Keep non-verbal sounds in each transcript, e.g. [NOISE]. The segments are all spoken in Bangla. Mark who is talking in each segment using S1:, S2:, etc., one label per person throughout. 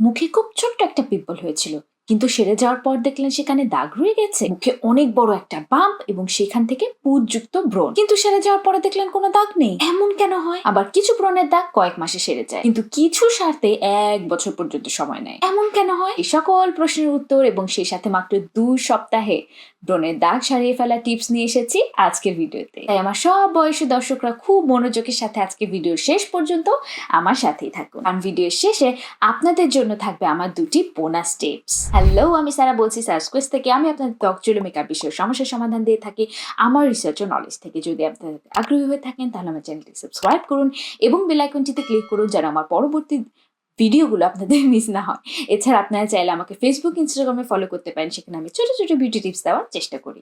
S1: মুখে খুব ছোট্ট একটা পিম্পল হয়েছিল। কিন্তু সেরে যাওয়ার পর দেখলেন সেখানে দাগ রয়ে গেছে। মুখে অনেক বড় একটা বাম্প এবং সেখান থেকে পুজযুক্ত ব্রণ। কিন্তু সেরে যাওয়ার পরে দেখলেন কোনো দাগ নেই। এমন কেন হয়? আবার কিছু ব্রণের দাগ কয়েক মাসে সেরে যায়। কিন্তু কিছু সারতে এক বছর পর্যন্ত সময় নেয়। এমন কেন হয়? এই সকল প্রশ্নের উত্তর এবং সেই সাথে মাত্র দুই সপ্তাহে ব্রণের দাগ সারিয়ে ফেলা টিপস নিয়ে এসেছি আজকের ভিডিওতে। তাই আমার সব বয়সী দর্শকরা খুব মনোযোগের সাথে আজকে ভিডিও শেষ পর্যন্ত আমার সাথেই থাকুন। কারণ ভিডিওর শেষে আপনাদের জন্য থাকবে আমার দুটি বোনাস টিপস। হ্যালো আমি সারা বলছি সার্সকোয়েস থেকে। আমি আপনাদের ত্বক চুলো মেকআপ বিষয়ে সমস্যার সমাধান দিয়ে থাকি। আমার রিসার্চ ও নলেজ থেকে যদি আপনাদের আগ্রহী হয়ে থাকেন, তাহলে আমার চ্যানেলটি সাবস্ক্রাইব করুন এবং বেল আইকনটিতে ক্লিক করুন যারা আমার পরবর্তী ভিডিওগুলো আপনাদের [LAUGHS] মিস না হয়। এছাড়া আপনারা চাইলে আমাকে ফেসবুক ইনস্টাগ্রামে ফলো করতে পারেন। সেখানে আমি ছোটো ছোটো বিউটি টিপস দেওয়ার চেষ্টা করি।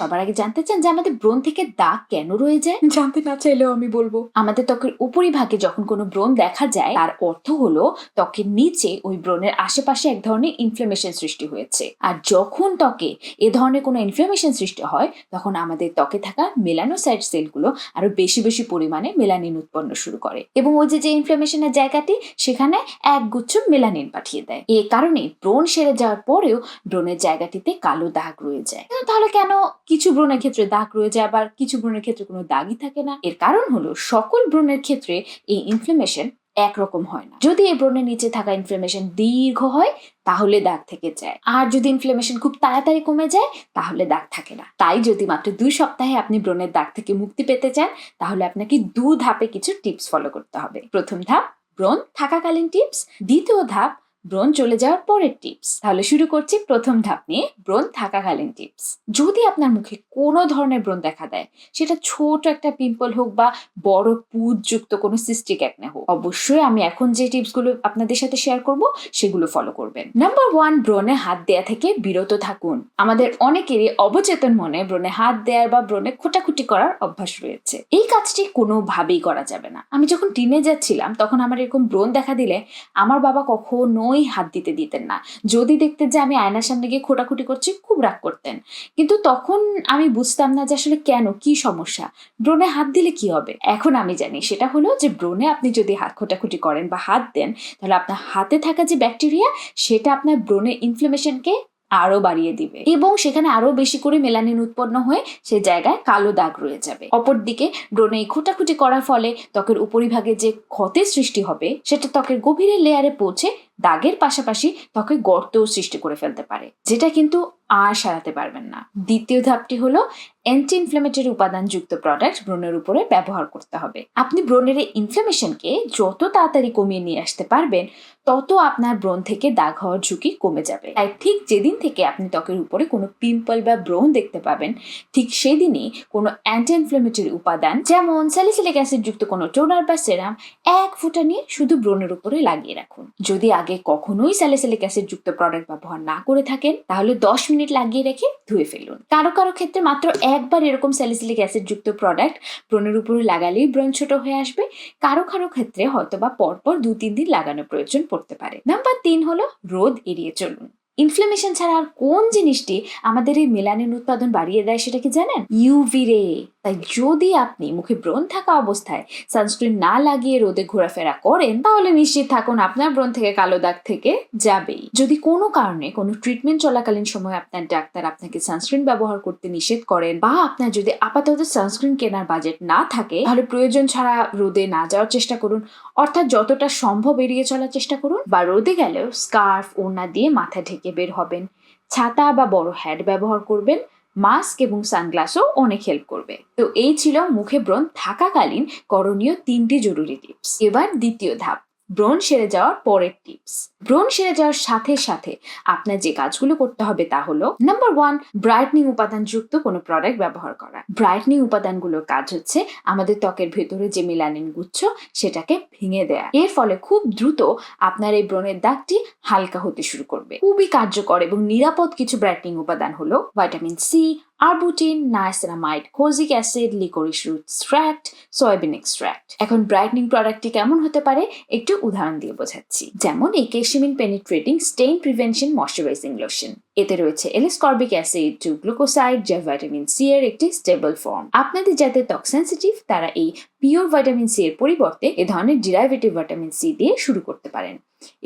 S1: সবার আগে জানতে চান যে আমাদের ব্রণ থেকে দাগ কেন রয়ে যায়? জানতে না চাইলেও আমি বলব। আমাদের ত্বকের উপরিভাগে যখন কোনো ব্রণ দেখা যায় তার অর্থ হলো ত্বকের নিচে ওই ব্রণের আশেপাশে এক ধরনের ইনফ্লামেশন সৃষ্টি হয়েছে। আর যখন ত্বকে এ ধরনের কোনো ইনফ্লামেশন সৃষ্টি হয় তখন আমাদের ত্বকে থাকা মেলানোসাইট সেলগুলো আরও বেশি বেশি পরিমাণে মেলানিন উৎপন্ন শুরু করে। এবং ওই যে যে ইনফ্লামেশনের জায়গাটি সেখানে এক গুচ্ছ মেলানিন পাঠিয়ে দেয়। এ কারণে ব্রণ সেরে যাওয়ার পরেও ব্রণের জায়গাটিতে কালো দাগ রয়ে যায়। তাহলে কেন কিছু ব্রণের ক্ষেত্রে দাগ রয়ে যায়, আবার কিছু ব্রণের ক্ষেত্রে কোনো দাগই থাকে না। এর কারণ হলো সকল ব্রণের ক্ষেত্রে এই ইনফ্লামেশন একরকম হয় না। যদি এই ব্রণের নিচে থাকা ইনফ্লামেশন দীর্ঘ হয়, তাহলে দাগ থেকে যায়। আর যদি ইনফ্লামেশন খুব তাড়াতাড়ি কমে যায়, তাহলে দাগ থাকে না। তাই যদি মাত্র দুই সপ্তাহে আপনি ব্রণের দাগ থেকে মুক্তি পেতে চান, তাহলে আপনাকে দু ধাপে কিছু টিপস ফলো করতে হবে। প্রথম ধাপ ব্রণ থাকাকালীন টিপস দ্বিতীয় ধাপ ব্রণ চলে যাওয়ার পরের টিপস তাহলে শুরু করছি প্রথম ধাপ নিয়ে, ব্রণ থাকাকালীন টিপস যদি আপনার মুখে কোনো ধরনের ব্রণ দেখা দেয়, সেটা ছোট একটা পিম্পল হোক বা বড় পুজযুক্ত কোনো সিস্টিক একনে হোক, অবশ্যই আমি এখন যে টিপসগুলো আপনাদের সাথে শেয়ার করব, সেগুলো ফলো করবেন। নাম্বার ওয়ান ব্রণে হাত দেয়া থেকে বিরত থাকুন। আমাদের অনেকেরই অবচেতন মনে ব্রণে হাত দেওয়ার বা ব্রণে খোটাখুটি করার অভ্যাস রয়েছে। এই কাজটি কোনোভাবেই করা যাবে না। আমি যখন টিনে যাচ্ছিলাম তখন আমার এরকম ব্রণ দেখা দিলে, আমার বাবা কখনোই হাত দিতে দিতেন না। যদি দেখতেন যে আমি আয়নার সামনে গিয়ে খোটাখুটি করছি, খুব রাগ করতেন। কিন্তু তখন আমি বুঝতাম না যে আসলে কেন, কি সমস্যা? ব্রণে হাত দিলে কি হবে? এখন আমি জানি। সেটা হলো যে ব্রণে আপনি যদি হাত খোটাখুটি করেন বা হাত দেন, তাহলে আপনার হাতে থাকা যে ব্যাকটেরিয়া, সেটা আপনার ব্রণের ইনফ্লামেশনকে আরও বাড়িয়ে দিবে। এবং সেখানে আরও বেশি করে মেলানিন উৎপন্ন হয়ে সে জায়গায় কালো দাগ রয়ে যাবে। অপরদিকে ব্রণে খোটাখুটি করার ফলে ত্বকের উপরিভাগে যে ক্ষতের সৃষ্টি হবে, সেটা ত্বকের গভীরে লেয়ারে পৌঁছে দাগের পাশাপাশি ত্বকে গর্তও সৃষ্টি করে ফেলতে পারে, যেটা কিন্তু আর সারাতে পারবেন না। দ্বিতীয় ধাপটি হলো অ্যান্টি ইনফ্লামেটরি উপাদানযুক্ত প্রোডাক্ট ব্রণের উপরে ব্যবহার করতে হবে। আপনি ব্রণের এই ইনফ্লামেশনকে যত তাড়াতাড়ি কমিয়ে নিয়ে আসতে পারবেন, তত আপনার ব্রণ থেকে দাগ হওয়ার ঝুঁকি কমে যাবে। তাই ঠিক যেদিন থেকে আপনি ত্বকের উপরে কোনো পিম্পল বা ব্রণ দেখতে পাবেন, ঠিক সেদিনই কোনো অ্যান্টি ইনফ্লামেটরি উপাদান, যেমন স্যালিসিলিক অ্যাসিড যুক্ত কোনো টোনার বা সেরাম এক ফুটা নিয়ে শুধু ব্রণের উপরে লাগিয়ে রাখুন। যদি আগে কখনোই স্যালিসিলিক অ্যাসিড যুক্ত প্রোডাক্ট ব্যবহার না করে থাকেন, তাহলে দশ মিনিট লাগিয়ে রেখে ধুয়ে ফেলুন। কারও কারও ক্ষেত্রে মাত্র একবার এরকম স্যালিসিলিক অ্যাসিড যুক্ত প্রোডাক্ট ব্রণের উপরে লাগালেই ব্রণ ছোট হয়ে আসবে। কারও কারও ক্ষেত্রে হয়তো বা পরপর দু তিন দিন লাগানোর প্রয়োজন পড়তে পারে। নাম্বার তিন হলো রোদ এড়িয়ে চলুন। ইনফ্লামেশন ছাড়া আর কোন জিনিসটি আমাদের এই মেলানিন উৎপাদন বাড়িয়ে দেয় সেটা কি জানেন? ইউভি রে তাই যদি আপনি মুখে ব্রণ থাকা অবস্থায় সানস্ক্রিন না লাগিয়ে রোদে ঘোরাফেরা করেন, তাহলে নিশ্চিত থাকুন আপনার ব্রণ থেকে কালো দাগ থেকে যাবেই। যদি কোনো কারণে কোনো ট্রিটমেন্ট চলাকালীন সময় আপনার ডাক্তার আপনাকে সানস্ক্রিন ব্যবহার করতে নিষেধ করেন বা আপনার যদি আপাতত সানস্ক্রিন কেনার বাজেট না থাকে, তাহলে প্রয়োজন ছাড়া রোদে না যাওয়ার চেষ্টা করুন। অর্থাৎ যতটা সম্ভব এড়িয়ে চলার চেষ্টা করুন বা রোদে গেলেও স্কার্ফ ওড়না দিয়ে মাথা ঢেকে বের হবেন। ছাতা বা বড় হ্যাট ব্যবহার করবেন মাস্ক এবং সানগ্লাসও অনেক হেল্প করবে। তো এই ছিল মুখে ব্রণ থাকাকালীন করণীয় তিনটি জরুরি টিপস এবার দ্বিতীয় ধাপ। ব্রণ সেরে যাওয়ার পরের টিপস। ব্রণ সেরে যাওয়ার সাথে সাথে আপনার যে কাজগুলো করতে হবে তা হলো নাম্বার ওয়ান ব্রাইটনিং উপাদানযুক্ত কোনো প্রোডাক্ট ব্যবহার করা। ব্রাইটনিং উপাদানগুলোর কাজ হচ্ছে আমাদের ত্বকের ভেতরে যে মেলানিন গুচ্ছ, সেটাকে ভেঙে দেয়া। এর ফলে খুব দ্রুত আপনার এই ব্রণের দাগটি হালকা হতে শুরু করবে। খুবই কার্যকর এবং নিরাপদ কিছু ব্রাইটনিং উপাদান হলো vitamin C arbutin niacinamide kojic acid licorice root extract soybean extract এখন ব্রাইটনিং প্রোডাক্টটি কেমন হতে পারে? একটু উদাহরণ দিয়ে বোঝাচ্ছি। যেমন এই Keshimin penetrating stain prevention moisturising lotion এতে রয়েছে L ascorbic acid two glucoside যা ভিটামিন সি এর একটি স্টেবল ফর্ম আপনাদের যাদের ত্বক সেন্সিটিভ তারা এই পিওর ভিটামিন সি এর পরিবর্তে এ ধরনের ডিরাইভেটিভ ভিটামিন সি দিয়ে শুরু করতে পারেন।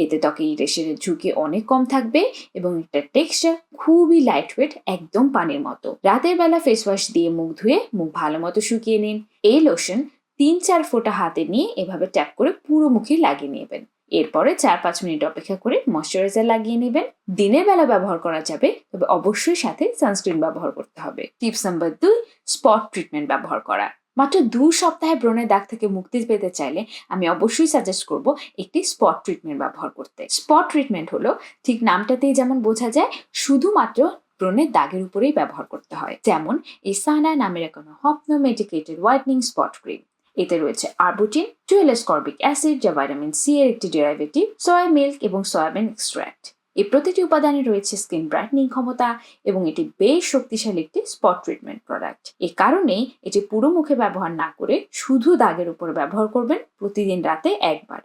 S1: এতে ত্বকে ইরিটেশনের ঝুঁকি অনেক কম থাকবে এবং এটার টেক্সচার খুবই লাইট ওয়েট একদম পানির মতো। রাতের বেলা ফেস ওয়াশ দিয়ে মুখ ধুয়ে মুখ ভালো মতো শুকিয়ে নিন। এই লোশন তিন চার ফোঁটা হাতে নিয়ে এভাবে ট্যাপ করে পুরো মুখে লাগিয়ে নেবেন। এরপরে চার পাঁচ মিনিট অপেক্ষা করে ময়শ্চারাইজার লাগিয়ে নেবেন। দিনের বেলা ব্যবহার করা যাবে, তবে অবশ্যই সাথে সানস্ক্রিন ব্যবহার করতে হবে। টিপস নাম্বার দুই স্পট ট্রিটমেন্ট ব্যবহার করা। মাত্র দু সপ্তাহে ব্রণের দাগ থেকে মুক্তি পেতে চাইলে আমি অবশ্যই সাজেস্ট করব একটি স্পট ট্রিটমেন্ট ব্যবহার করতে। স্পট ট্রিটমেন্ট হলো ঠিক নামটাতেই যেমন বোঝা যায়, শুধুমাত্র ব্রণের দাগের উপরেই ব্যবহার করতে হয়। যেমন এই সানা নামের কোনো হপনো মেডিকেটেড হোয়াইটনিং স্পট ক্রিম এতে রয়েছে আরবুটিন, টুয়েলস্কর্বিক অ্যাসিড যা ভিটামিন সি এর একটি ডেরাইভেটিভ, সয়া মিল্ক এবং সয়াবিন এক্সট্র্যাক্ট এই প্রতিটি উপাদানে রয়েছে স্কিন ব্রাইটনিং ক্ষমতা এবং এটি বেশ শক্তিশালী একটি স্পট ট্রিটমেন্ট প্রোডাক্ট। এ কারণে এটি পুরো মুখে ব্যবহার না করে শুধু দাগের উপর ব্যবহার করবেন প্রতিদিন রাতে একবার।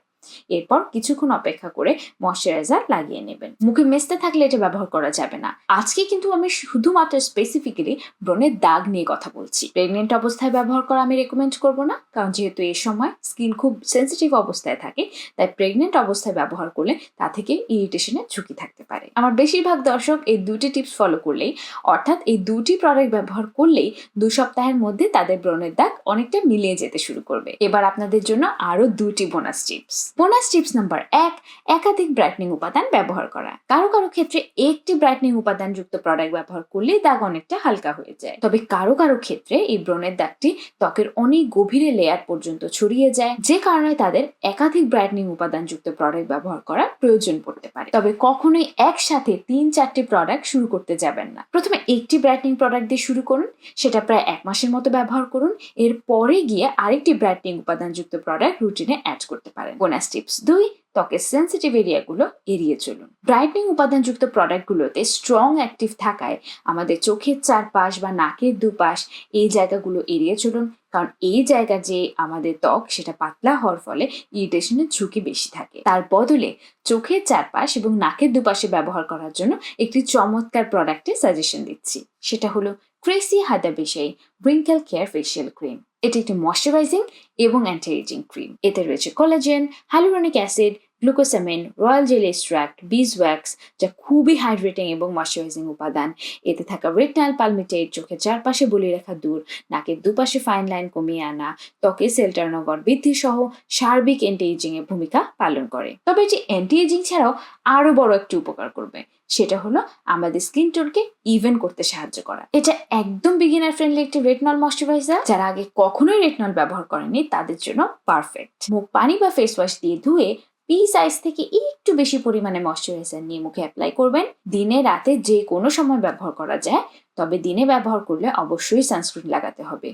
S1: এরপর কিছুক্ষণ অপেক্ষা করে ময়শ্চারাইজার লাগিয়ে নেবেন। মুখে মেসতে থাকলে এটা ব্যবহার করা যাবে না। আজকে কিন্তু আমি শুধুমাত্র স্পেসিফিক্যালি ব্রণের দাগ নিয়ে কথা বলছি। প্রেগনেন্ট অবস্থায় ব্যবহার করা আমি রেকমেন্ড করব না, কারণ যেহেতু এই সময় স্কিন খুব সেন্সিটিভ অবস্থায় থাকে, তাই প্রেগনেন্ট অবস্থায় ব্যবহার করলে তা থেকে ইরিটেশনের ঝুঁকি থাকতে পারে। আমার বেশিরভাগ দর্শক এই দুটি টিপস ফলো করলেই, অর্থাৎ এই দুটি প্রোডাক্ট ব্যবহার করলেই দু সপ্তাহের মধ্যে তাদের ব্রণের দাগ অনেকটা মিলিয়ে যেতে শুরু করবে। এবার আপনাদের জন্য আরও দুটি bonus tips bonus tips number এক, একাধিক ব্রাইটনিং উপাদান ব্যবহার করা। কারও কারও ক্ষেত্রে একটি ব্রাইটনিং উপাদান যুক্ত প্রোডাক্ট ব্যবহার করলে দাগ অনেকটা হালকা হয়ে যায়। তবে কারও কারও ক্ষেত্রে এই ব্রণের দাগটি ত্বকের অনেক গভীরে লেয়ার পর্যন্ত ছড়িয়ে যায়, যে কারণে তাদের একাধিক ব্রাইটনিং উপাদান যুক্ত প্রোডাক্ট ব্যবহার করার প্রয়োজন পড়তে পারে। তবে কখনোই একসাথে তিন, চারটি প্রোডাক্ট শুরু করতে যাবেন না। প্রথমে একটি ব্রাইটনিং প্রোডাক্ট দিয়ে শুরু করুন, সেটা প্রায় এক মাসের মতো ব্যবহার করুন এর পরে গিয়ে আরেকটি ব্রাইটনিং উপাদান যুক্ত প্রোডাক্ট রুটিনে অ্যাড করতে পারেন। বোনাস টিপস দুই, ত্বকের সেন্সিটিভ এরিয়াগুলো এড়িয়ে চলুন। ব্রাইটনিং উপাদানযুক্ত প্রোডাক্টগুলোতে স্ট্রং অ্যাক্টিভ থাকায় আমাদের চোখের চারপাশ বা নাকের দুপাশ এই জায়গাগুলো এড়িয়ে চলুন। কারণ এই জায়গা যে আমাদের ত্বক, সেটা পাতলা হওয়ার ফলে ইরিটেশনের ঝুঁকি বেশি থাকে। তার বদলে চোখের চারপাশ এবং নাকের দুপাশে ব্যবহার করার জন্য একটি চমৎকার প্রোডাক্টের সাজেশন দিচ্ছি। সেটা হলো ক্রেসি হাদা বিষয় ব্রিঙ্কেল কেয়ার ফেসিয়াল ক্রিম এটি একটি ময়শ্চারাইজিং এবং অ্যান্টি এজিং ক্রিম এতে রয়েছে collagen hyaluronic acid glucosamine royal jelly extract beeswax যা খুবই হাইড্রেটিং এবং ময়শ্চারাইজিং উপাদান। এতে থাকা রেটনাল পালমিটেট চোখের চারপাশে বলি রেখা দূর, নাকের দুপাশে ফাইন লাইন কমিয়ে আনা, ত্বকে সেল টার্নওভার বৃদ্ধি সহ সার্বিক অ্যান্টি এজিং এর ভূমিকা পালন করে। তবে এটি অ্যান্টি এজিং ছাড়াও আরও বড় একটি উপকার করবে, সেটা হলো আমাদের স্কিন টোনকে ইভেন করতে সাহায্য করা। এটা একদম বিগিনার ফ্রেন্ডলি একটি রেটনল ময়শ্চারাইজার যারা আগে কখনোই রেটনল ব্যবহার করেনি তাদের জন্য পারফেক্ট মুখ পানি বা ফেস ওয়াশ দিয়ে ধুয়ে পি সাইজ থেকে একটু বেশি পরিমাণে ময়শ্চারাইজার নিয়ে মুখে অ্যাপ্লাই করবেন। দিনে, রাতে যে কোনো সময় ব্যবহার করা যায়। তবে দিনে ব্যবহার করলে অবশ্যই সানস্ক্রিন লাগাতে হবে।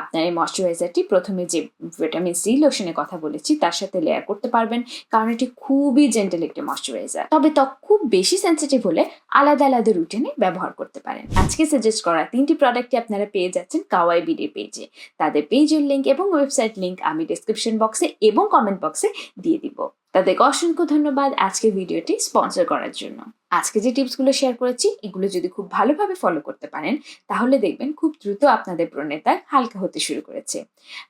S1: আপনার এই ময়শ্চারাইজারটি প্রথমে যে ভিটামিন সি লোশনের কথা বলেছি, তার সাথে লেয়ার করতে পারবেন, কারণ এটি খুবই জেন্টাল একটি ময়শ্চারাইজার তবে ত্বক খুব বেশি সেন্সিটিভ হলে আলাদা আলাদা রুটিনে ব্যবহার করতে পারেন। আজকে সাজেস্ট করা তিনটি প্রোডাক্টই আপনারা পেয়ে যাচ্ছেন কাওয়াই বিডির পেজে তাদের পেজের লিঙ্ক এবং ওয়েবসাইট লিঙ্ক আমি ডিসক্রিপশন বক্সে এবং কমেন্ট বক্সে দিয়ে দিব। তাদেরকে অসংখ্য ধন্যবাদ আজকের ভিডিওটি স্পন্সর করার জন্য। আজকে যে টিপসগুলো শেয়ার করেছি, এগুলো যদি খুব ভালোভাবে ফলো করতে পারেন, তাহলে দেখবেন খুব দ্রুত আপনাদের দাগ হালকা হতে শুরু করেছে।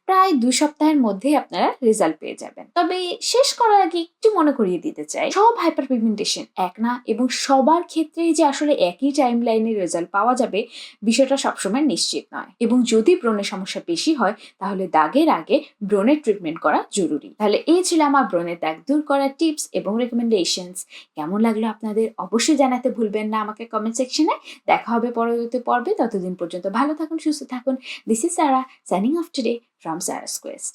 S1: প্রায় দু সপ্তাহের মধ্যেই আপনারা রেজাল্ট পেয়ে যাবেন। তবে শেষ করার আগে একটু মনে করিয়ে দিতে চাই, সব হাইপার পিগমেন্টেশন এক না এবং সবার ক্ষেত্রেই যে আসলে একই টাইম লাইনে রেজাল্ট পাওয়া যাবে, বিষয়টা সবসময় নিশ্চিত নয়। এবং যদি ব্রণের সমস্যা বেশি হয়, তাহলে দাগের আগে ব্রণের ট্রিটমেন্ট করা জরুরি। তাহলে এই ছিল আমার ব্রণের দাগ দূর করার টিপস এবং রেকমেন্ডেশনস কেমন লাগল আপনাদের? অবশ্যই জানাতে ভুলবেন না আমাকে কমেন্ট সেকশনে দেখা হবে পরবর্তী পর্বে। ততদিন পর্যন্ত ভালো থাকুন, সুস্থ থাকুন। This is Sara signing off today from Sara's quest